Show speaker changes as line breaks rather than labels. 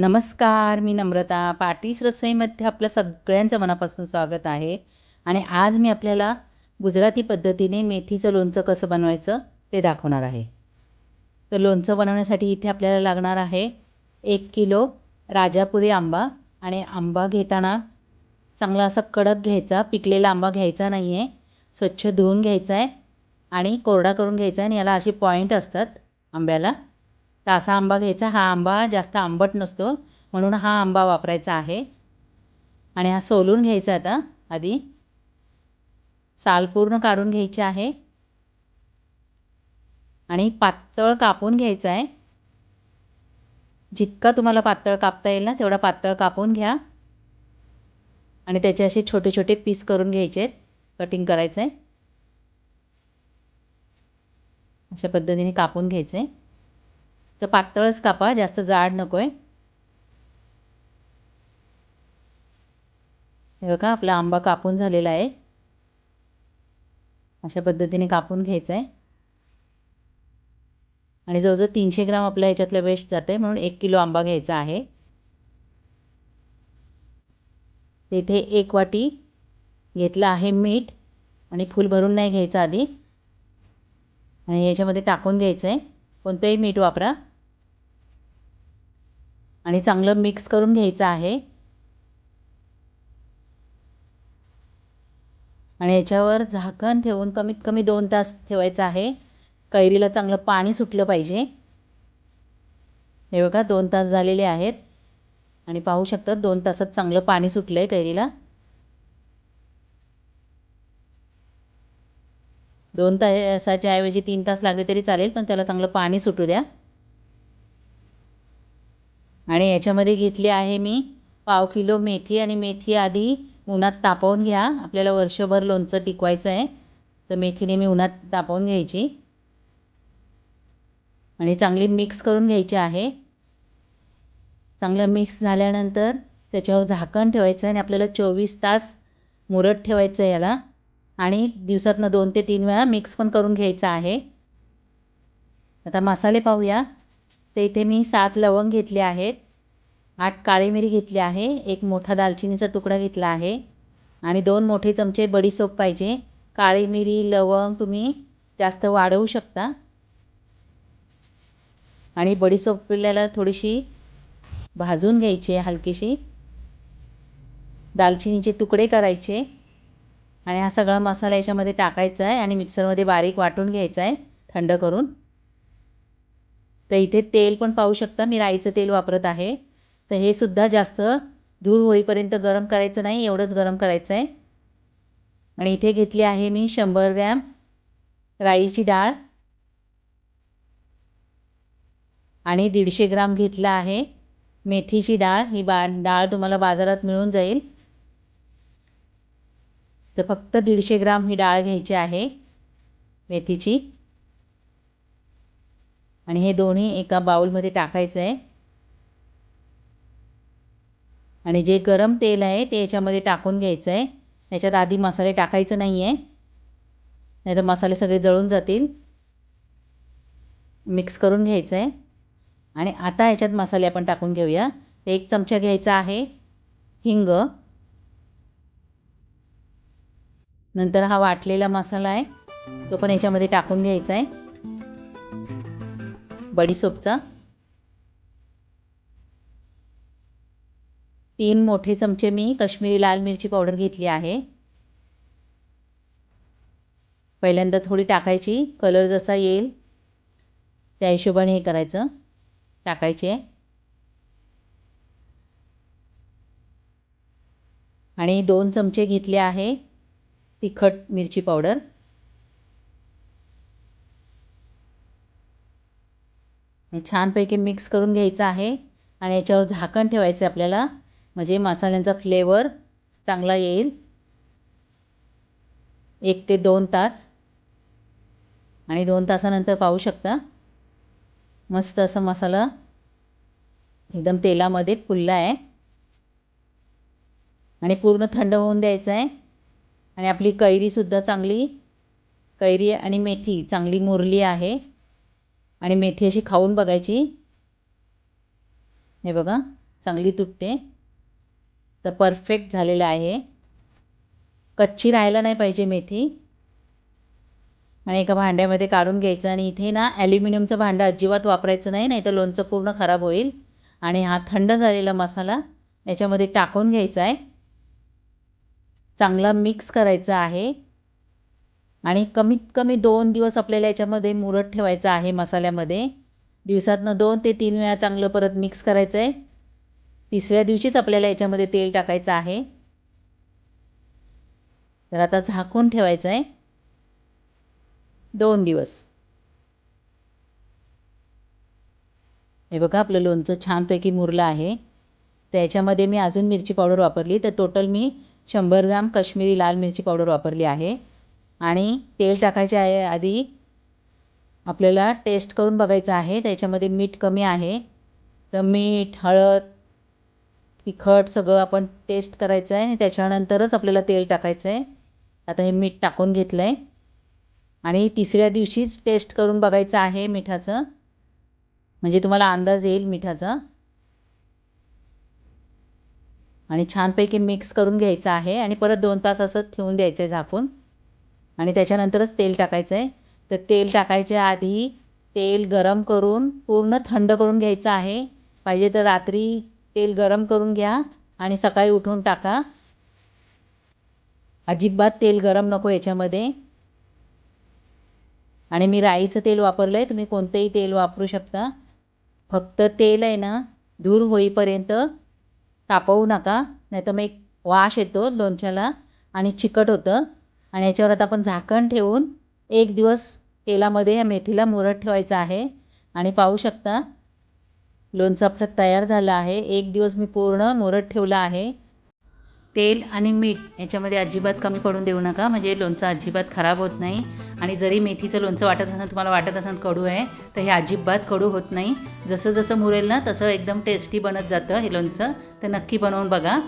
नमस्कार मी नम्रता. पाटीस रसोईमध्ये आपलं सगळ्यांचं मनापासून स्वागत आहे. आणि आज मी आपल्याला गुजराती पद्धतीने मेथीचं लोणचं कसं बनवायचं ते दाखवणार आहे. तर लोणचं बनवण्यासाठी इथे आपल्याला लागणार आहे एक किलो राजापुरी आंबा. आणि आंबा घेताना चांगला असा कडक घ्यायचा पिकलेला आंबा घ्यायचा नाही आहे स्वच्छ धुवून घ्यायचा आहे आणि कोरडा करून घ्यायचा आहे आणि याला अशी पॉईंट असतात आंब्याला. तर असा आंबा घ्यायचा. हा आंबा जास्त आंबट नसतो. म्हणून हा आंबा वापरायचा आहे. आणि हा सोलून घ्यायचा आता आधी. साल पूर्ण काढून घ्यायची आहे. आणि पातळ कापून घ्यायचं आहे. जितका तुम्हाला पातळ कापता येईल ना तेवढा पातळ कापून घ्या. आणि त्याचे असे छोटे छोटे पीस करून घ्यायचे आहेत. कटिंग करायचं आहे अशा पद्धतीने कापून घ्यायचं आहे तर पातळच कापा जास्त जाड नको आहे हे बघा आपला आंबा कापून झालेला आहे. अशा पद्धतीने कापून घ्यायचा आहे आणि जवळजवळ तीनशे ग्राम आपल्या ह्याच्यातलं वेस्ट जातं आहे म्हणून एक किलो आंबा घ्यायचा आहे. तेथे एक वाटी घेतलं आहे मीठ आणि फूल भरून नाही घ्यायचं आधी. आणि याच्यामध्ये टाकून घ्यायचं आहे कोणतंही मीठ वापरा. आणि चांगलं मिक्स करून घ्यायचं आहे. आणि याच्यावर झाकण ठेवून कमीत कमी दोन तास ठेवायचं आहे. कैरीला चांगलं पाणी सुटलं पाहिजे. हे बघा दोन तास झालेले आहेत. आणि पाहू शकतात दोन तासात चांगलं पाणी सुटलं आहे कैरीला. दोन तासाच्या ऐवजी तीन तास लागले तरी चालेल पण त्याला चांगलं पाणी सुटू द्या. आणि याच्यामध्ये घेतली आहे मी पाव किलो मेथी आणि मेथी आधी उन्हात तापवून घ्या. आपल्याला वर्षभर लोणचं टिकवायचं आहे. तर मेथीने मी उन्हात तापवून घ्यायची. आणि चांगली मिक्स करून घ्यायची आहे. चांगलं मिक्स झाल्यानंतर त्याच्यावर झाकण ठेवायचं आणि आपल्याला चोवीस तास मुरत ठेवायचं आहे याला. आणि दिवसातनं दोन ते तीन वेळा मिक्स पण करून घ्यायचं आहे. आता मसाले पाहूया. तर इथे मी सात लवंग घेतले आहेत. आठ काळी मिरी घेतली आहे. एक मोठा दालचिनीचा तुकडा घेतला आहे. आणि दोन मोठे चमचे बडीसोप पाहिजे. काळी मिरी लवंग तुम्ही जास्त वाढवू शकता. आणि बडीसोपल्याला थोडीशी भाजून घ्यायची आहे हलकीशी. दालचिनीचे तुकडे करायचे. आणि हा सगळा मसाला याच्यामध्ये टाकायचा आहे आणि मिक्सरमध्ये बारीक वाटून घ्यायचा आहे थंड करून. तर इथे तेल पण पाहू शकता मी राईचं तेल वापरत आहे. तर हे सुद्धा जास्त धूर होईपर्यंत गरम करायचं नाही एवढंच गरम करायचं आहे. आणि इथे घेतली आहे मी शंभर ग्रॅम राईची डाळ. आणि दीडशे ग्राम घेतला आहे मेथीची डाळ. ही बा डाळ तुम्हाला बाजारात मिळून जाईल. तर फक्त दीडशे ग्राम ही डाळ घ्यायची आहे मेथीची. आणि हे दोन्ही एका बाऊलमध्ये टाकायचं आहे. आणि जे गरम तेल आहे ते याच्यामध्ये टाकून घ्यायचं आहे. याच्यात आधी मसाले टाकायचं नाही आहे नाही तर मसाले सगळे जळून जातील. मिक्स करून घ्यायचं आहे. आणि आता याच्यात मसाले आपण टाकून घेऊया. ते एक चमचा घ्यायचा आहे हिंग. नंतर हा वाटलेला मसाला आहे तो पण याच्यामध्ये टाकून घ्यायचा आहे. बडीसोपचा. तीन मोठे चमचे मी कश्मीरी लाल मिरची पावडर घेतली आहे. पहिल्यांदा थोडी टाकायची कलर जसा येईल त्या हिशोबाने हे करायचं टाकायचे. आहे आणि दोन चमचे घेतले आहे तिखट मिरची पावडर. छानपैकी मिक्स करून घ्यायचं आहे. आणि याच्यावर झाकण ठेवायचं आहे आपल्याला. म्हणजे मसाल्यांचा फ्लेवर चांगला येईल. एक ते दोन तास. आणि दोन तासानंतर पाहू शकता. मस्त असा मसाला एकदम तेलामध्ये फुलला आहे. आणि पूर्ण थंड होऊन द्यायचं आहे. आणि आपली कैरीसुद्धा चांगली कैरी आणि मेथी चांगली मुरली आहे. आणि मेथी अशी खाऊन बघायची. हे बघा चांगली तुटते. तर परफेक्ट झालेलं आहे. कच्ची राहायला नाही पाहिजे मेथी. आणि एका भांड्यामध्ये काढून घ्यायचं आणि इथे ना ॲल्युमिनियमचं भांडं अजिबात वापरायचं नाही नाही तर लोणचं पूर्ण खराब होईल. आणि हा थंड झालेला मसाला याच्यामध्ये टाकून घ्यायचा आहे. चांगला मिक्स करायचा आहे. आणि कमीत कमी दोन दिवस आपल्याला याच्यामध्ये मुरत ठेवायचं आहे मसाल्यामध्ये. दिवसातनं दोन ते तीन वेळा चांगलं परत मिक्स करायचं आहे तिसऱ्या दिवशीच आपल्याला याच्यामध्ये तेल टाकायचं आहे. तर आता झाकून ठेवायचं आहे दोन दिवस. हे बघा आपलं लोणचं छानपैकी मुरलं आहे. तर याच्यामध्ये मी अजून मिरची पावडर वापरली. तर टोटल मी शंभर ग्राम काश्मीरी लाल मिरची पावडर वापरली आहे. आणि तेल टाकायच्या आहे आधी. आपल्याला टेस्ट करून बघायचं आहे. त्याच्यामध्ये मीठ कमी आहे. तर मीठ हळद तिखट सगळं आपण टेस्ट करायचं आहे. आणि त्याच्यानंतरच आपल्याला तेल टाकायचं आहे. आता हे मीठ टाकून घेतलं आहे आणि तिसऱ्या दिवशीच टेस्ट करून बघायचं आहे मिठाचं. म्हणजे तुम्हाला अंदाज येईल मिठाचा. आणि छानपैकी मिक्स करून घ्यायचं आहे. आणि परत दोन तास असं ठेवून द्यायचं आहे झाकून. आणि त्याच्यानंतरच तेल टाकायचं आहे तर तेल टाकायच्या आधी तेल गरम करून पूर्ण थंड करून घ्यायचं आहे. पाहिजे तर रात्री तेल गरम करून घ्या आणि सकाळी उठून टाका. अजिबात तेल गरम नको याच्यामध्ये. आणि मी राईचं तेल वापरलं आहे तुम्ही कोणतंही तेल वापरू शकता. फक्त तेल आहे ना धूर होईपर्यंत तापवू नका नाही तर मग एक वाश येतो लोणच्याला आणि चिकट होतं. आणि याच्यावर आता आपण झाकण ठेवून एक दिवस तेलामध्ये या मेथीला मुरत ठेवायचं आहे. आणि पाहू शकता लोणचं आपलं तयार झालं आहे. एक दिवस मी पूर्ण मुरत ठेवलं आहे. तेल आणि मीठ याच्यामध्ये अजिबात कमी पडून देऊ नका. म्हणजे लोणचं अजिबात खराब होत नाही. आणि जरी मेथीचं लोणचं वाटत असेल तुम्हाला वाटत असेल कडू आहे तर हे अजिबात कडू होत नाही. जसं जसं मुरेल ना तसं एकदम टेस्टी बनत जातं हे लोणचं. तर नक्की बनवून बघा.